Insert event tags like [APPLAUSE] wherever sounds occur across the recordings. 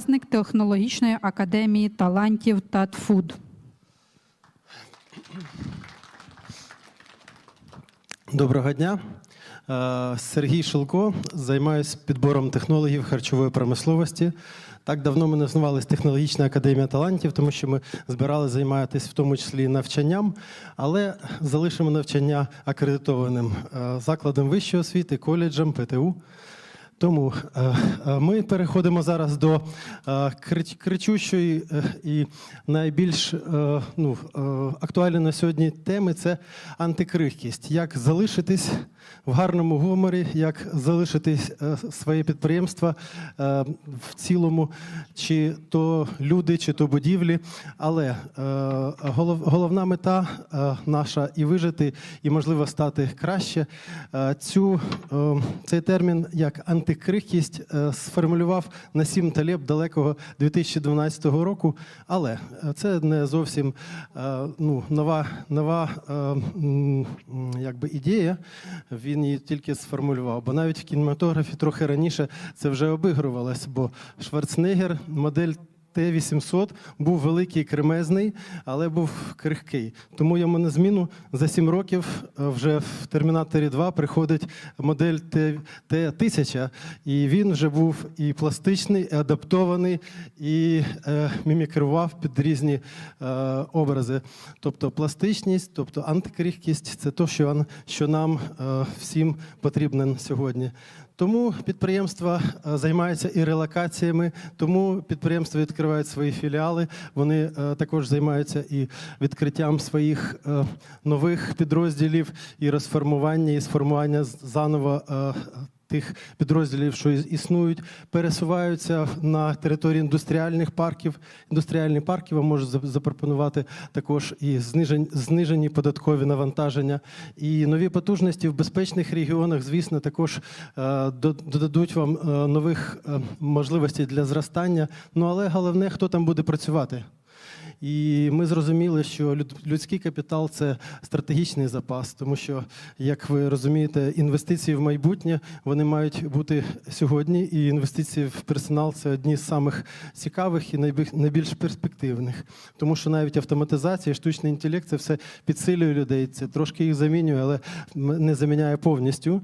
Учасник технологічної академії талантів Татфуд. Доброго дня. Е, Сергій Шилко. Займаюся підбором технологів харчової промисловості. Так давно ми назвалися Технологічна академія талантів, тому що ми збирали займатися в тому числі навчанням, але залишимо навчання акредитованим е, закладом вищої освіти, коледжем, ПТУ. Тому е, е, ми переходимо зараз до е, кричущої і найбільш ну, актуальної на сьогодні теми це антикрихкість. Як залишитись в гарному гуморі, як залишитись своє підприємство в цілому, чи то люди, чи то будівлі. Але головна мета наша і вижити, і можливо стати краще. Цю, цей термін як антикрихкість е, сформулював Насім Талеб далекого 2012 року. Але е, це не зовсім е, ну, нова, нова якби ідея. Він її тільки сформулював. Бо навіть в кінематографі трохи раніше це вже обігрувалось, бо Шварценеггер, модель Т-800 був великий кремезний, але був крихкий. Тому йому на зміну за 7 років е, вже в Термінаторі 2 приходить модель Т- Т-1000, і він вже був і пластичний, і адаптований, і е, мімікрував під різні е, образи. Тобто пластичність, тобто антикрихкість це те, що, що нам е, всім потрібно сьогодні. Тому підприємства е, займаються і релокаціями, тому підприємства відкривають свої філіали. Вони е, також займаються і відкриттям своїх е, нових підрозділів, і розформування, і сформування заново. Тих підрозділів, що іс- існують, пересуваються на території індустріальних парків. Індустріальні парки вам можуть за- запропонувати також і знижені податкові навантаження, і нові потужності в безпечних регіонах, звісно, також е, додадуть вам е, нових е, можливостей для зростання. Ну але головне, хто там буде працювати. І ми зрозуміли, що людський капітал це стратегічний запас, тому що, як ви розумієте, інвестиції в майбутнє вони мають бути сьогодні, і інвестиції в персонал це одні з самих цікавих і найбі- найбільш перспективних. Тому що навіть автоматизація, штучний інтелект це все підсилює людей, це трошки їх замінює, але не заміняє повністю.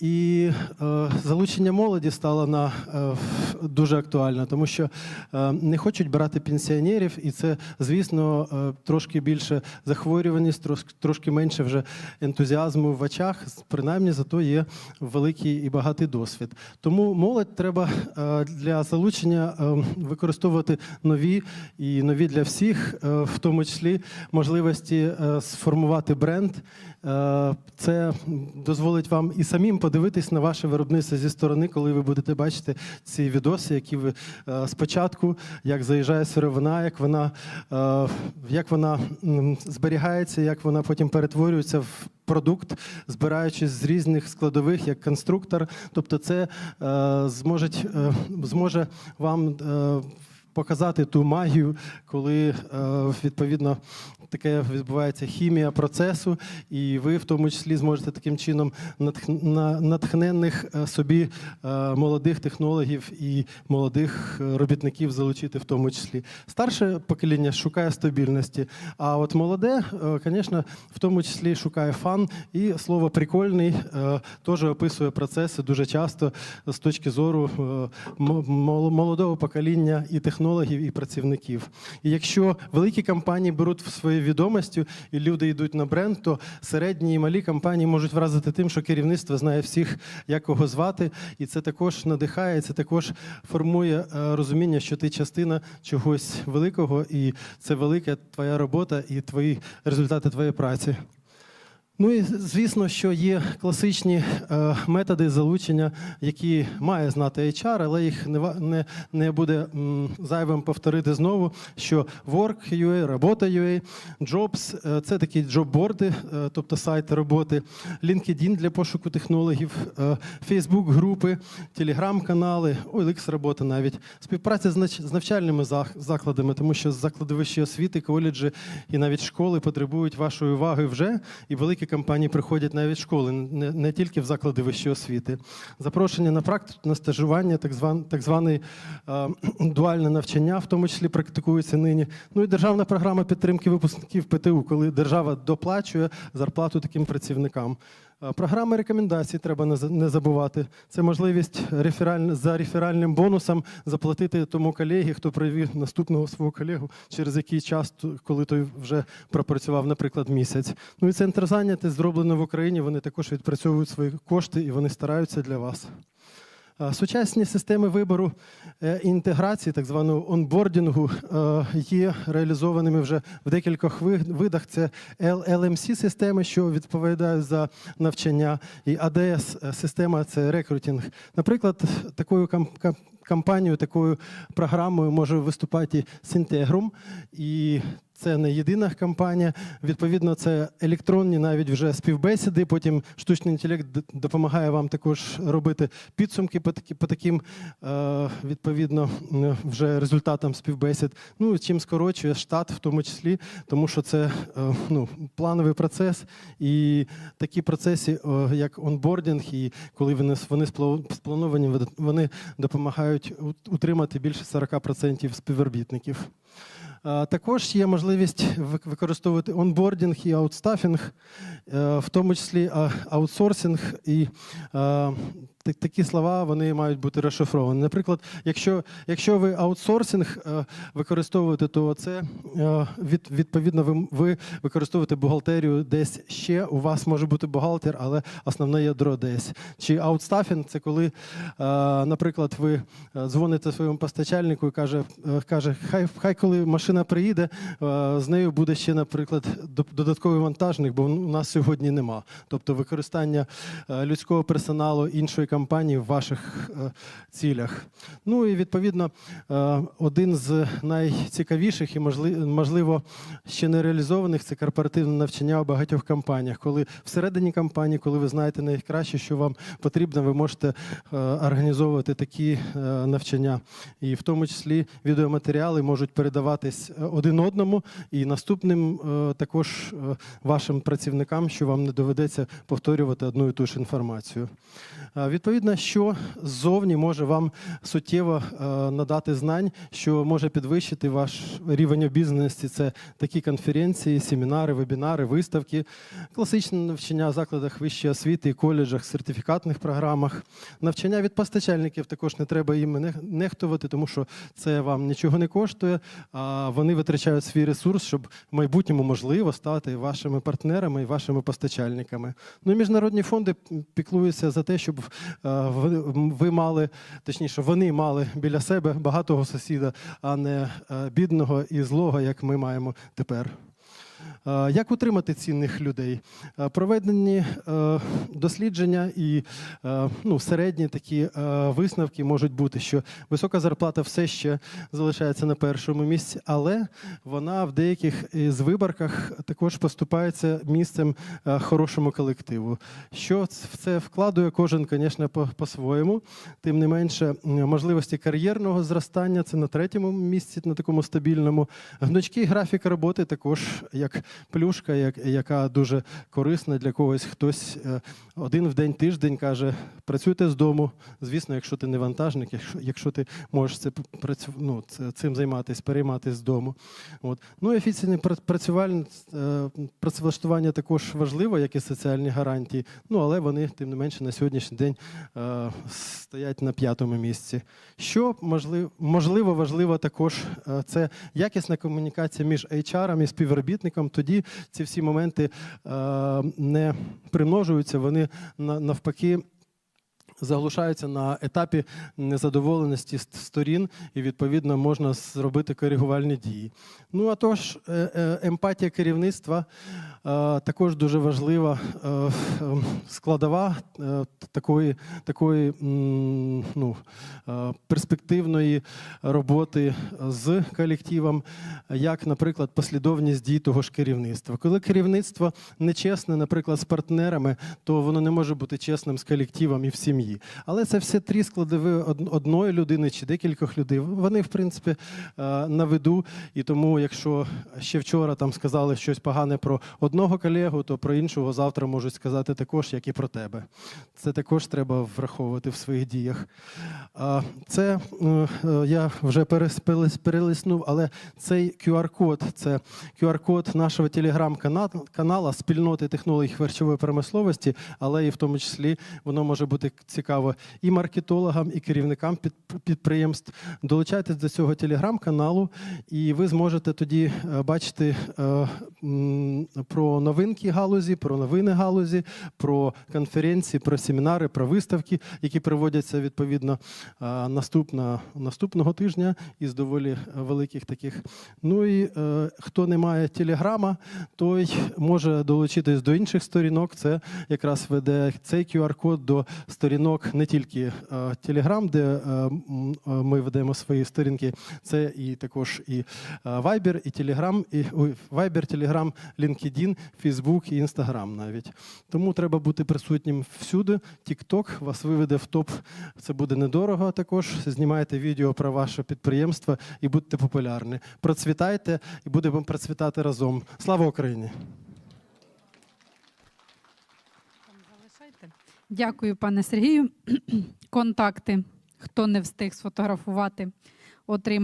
І е, залучення молоді стало на е, дуже актуально, тому що е, не хочуть брати пенсіонерів, і це, звісно, е, трошки більше захворюваність, трошки, трошки менше вже ентузіазму в очах. Принаймні, зато є великий і багатий досвід. Тому молодь треба е, для залучення е, використовувати нові і нові для всіх, е, в тому числі можливості е, сформувати бренд. Е, Це дозволить вам і самим подивитись на ваше виробництво зі сторони, коли ви будете бачити ці відоси, які ви е, спочатку, як заїжджає сировина, як вона, е, як вона зберігається, як вона потім перетворюється в продукт, збираючись з різних складових, як конструктор. Тобто, це е, зможуть, е, зможе вам. Показати ту магію, коли е, відповідно таке відбувається хімія процесу, і ви в тому числі зможете таким чином натх- натхненних е, собі е, молодих технологів і молодих робітників залучити в тому числі. Старше покоління шукає стабільності, а от молоде, звісно, в тому числі шукає фан. І слово прикольний теж описує процеси дуже часто з точки зору молодого покоління і технологів, і працівників. І якщо великі компанії беруть в свою відомості і люди йдуть на бренд, то середні і малі компанії можуть вразити тим, що керівництво знає всіх, як кого звати, і це також надихає, це також формує е, розуміння, що ти частина чогось великого, і це велика твоя робота і твої результати твоєї праці. Ну і звісно, що є класичні е, методи залучення, які має знати HR, але їх не, не, буде зайвим повторити знову. Що Work.ua, робота.ua, Jobs е, це такі джобборди, е, тобто сайти роботи, LinkedIn для пошуку технологів, Facebook групи, телеграм-канали, OLX робота навіть, співпраця з, навчальними закладами, тому що заклади вищої освіти, коледжі і навіть школи потребують вашої уваги вже, і великі деякі компанії приходять навіть в школи, не, не тільки в заклади вищої освіти. Запрошення на практику, на стажування, так, зван, так зване е, дуальне навчання, в тому числі практикується нині. Ну і державна програма підтримки випускників ПТУ, коли держава доплачує зарплату таким працівникам. Е, Програми рекомендацій треба не забувати. Це можливість рефераль- за реферальним бонусом заплатити тому колегі, хто привів наступного свого колегу, через який час, коли той вже пропрацював, наприклад, місяць. Ну і центр зайнятості зроблено в Україні. Вони також відпрацьовують свої кошти і вони стараються для вас. Е, Сучасні системи вибору е, інтеграції, так званого онбордінгу, е, є реалізованими вже в декількох видах. Це LMC системи, що відповідають за навчання, і ADS система це рекрутинг. Наприклад, такою кам- такою програмою може виступати Синтегрум, і це не єдина кампанія. Відповідно, це електронні навіть вже співбесіди. Потім штучний інтелект допомагає вам також робити підсумки по, такі, по таким е, відповідно вже результатам співбесід. Ну чим скорочує штат, в тому числі, тому що це е, ну, плановий процес, і такі процеси, як онбордінг, і коли вони, вони сплановані, вони допомагають утримати більше 40% співробітників. Також є можливість використовувати онбордінг і аутстафінг, е, в тому числі аутсорсинг і такі слова вони мають бути розшифровані. Наприклад, якщо, якщо ви аутсорсинг е, використовуєте, то це е, від, відповідно ви, ви використовуєте бухгалтерію десь ще. У вас може бути бухгалтер, але основне ядро десь. Чи аутстафінг це коли, е, наприклад, ви дзвоните своєму постачальнику і каже, каже хай, хай коли машина приїде, з нею буде ще, наприклад, додатковий вантажник, бо у нас сьогодні нема. Тобто використання людського персоналу іншої компанії в ваших е, цілях. Ну і відповідно е, один з найцікавіших і можливо ще не реалізованих це корпоративне навчання у багатьох компаніях. Коли всередині компанії, коли ви знаєте найкраще, що вам потрібно, ви можете е, організовувати такі навчання. І в тому числі відеоматеріали можуть передаватись один одному і наступним також вашим працівникам, що вам не доведеться повторювати одну і ту ж інформацію. Відповідно, що ззовні може вам суттєво е, надати знань, що може підвищити ваш рівень обізнаності. Це такі конференції, семінари, вебінари, виставки, класичне навчання в закладах вищої освіти коледжах, сертифікатних програмах. Навчання від постачальників також не треба їм нех- нехтувати, тому що це вам нічого не коштує, а вони витрачають свій ресурс, щоб в майбутньому можливо стати вашими партнерами і вашими постачальниками. Ну і міжнародні фонди піклуються за те, щоб ви- ви мали, точніше, вони мали біля себе багатого сусіда, а не е, бідного і злого, як ми маємо тепер. Е, Як утримати цінних людей? Е, Проведені е, дослідження і ну, середні такі висновки можуть бути, що висока зарплата все ще залишається на першому місці, але вона в деяких із виборках також поступається місцем хорошому колективу. Що в це вкладує кожен, звісно, по- по-своєму. Тим не менше, можливості кар'єрного зростання це на третьому місці, на такому стабільному. Гнучкий графік роботи також як плюшка, як, яка дуже корисна для когось. Хтось е, один в день тиждень каже: працюйте з дому. Звісно, якщо ти не вантажник, якщо, якщо ти можеш це ну, цим займатися, перейматися з дому. От. Ну і офіційне е, працевлаштування також важливо, як і соціальні гарантії. Ну але вони, тим не менше, на сьогоднішній день е, стоять на п'ятому місці. Що можливо, важливо також е, це якісна комунікація між HR і співробітником. Тоді ці всі моменти е, не примножуються, вони навпаки. Заглушаються на етапі незадоволеності сторін, і відповідно можна зробити коригувальні дії. Ну а тож, е, е, емпатія керівництва е, також дуже важлива е, е, складова такої, такої ну, перспективної роботи з колективом, як, наприклад, послідовність дій того ж керівництва. Коли керівництво нечесне, наприклад, з партнерами, то воно не може бути чесним з колективом і в сім'ї. Сім'ї. Але це все три складові одної людини чи декількох людей. Вони, в принципі, е, на виду. І тому, якщо ще вчора там сказали щось погане про одного колегу, то про іншого завтра можуть сказати також, як і про тебе. Це також треба враховувати в своїх діях. Це е, е, я вже перелиснув, але цей QR-код це QR-код нашого телеграм-канала спільноти технологій харчової промисловості, але і в тому числі воно може бути цікаво і маркетологам, і керівникам під- підприємств. Долучайтесь до цього телеграм-каналу, і ви зможете тоді е, бачити е, про новинки галузі, про новини галузі, про конференції, про семінари, про виставки, які проводяться відповідно е, наступна, наступного тижня із доволі великих таких. Ну і хто не має телеграма, той може долучитись до інших сторінок. Це якраз веде цей QR-код до сторінок не тільки Telegram, де е, е, ми ведемо свої сторінки, це і також і е, Viber, і Telegram, і Viber, Telegram, LinkedIn, Facebook і Instagram навіть. Тому треба бути присутнім всюди. TikTok вас виведе в топ. Це буде недорого. Також знімайте відео про ваше підприємство і будьте популярні. Процвітайте і будемо процвітати разом. Слава Україні! Дякую, пане Сергію. [CLEARS THROAT] Контакти, хто не встиг сфотографувати, отримає.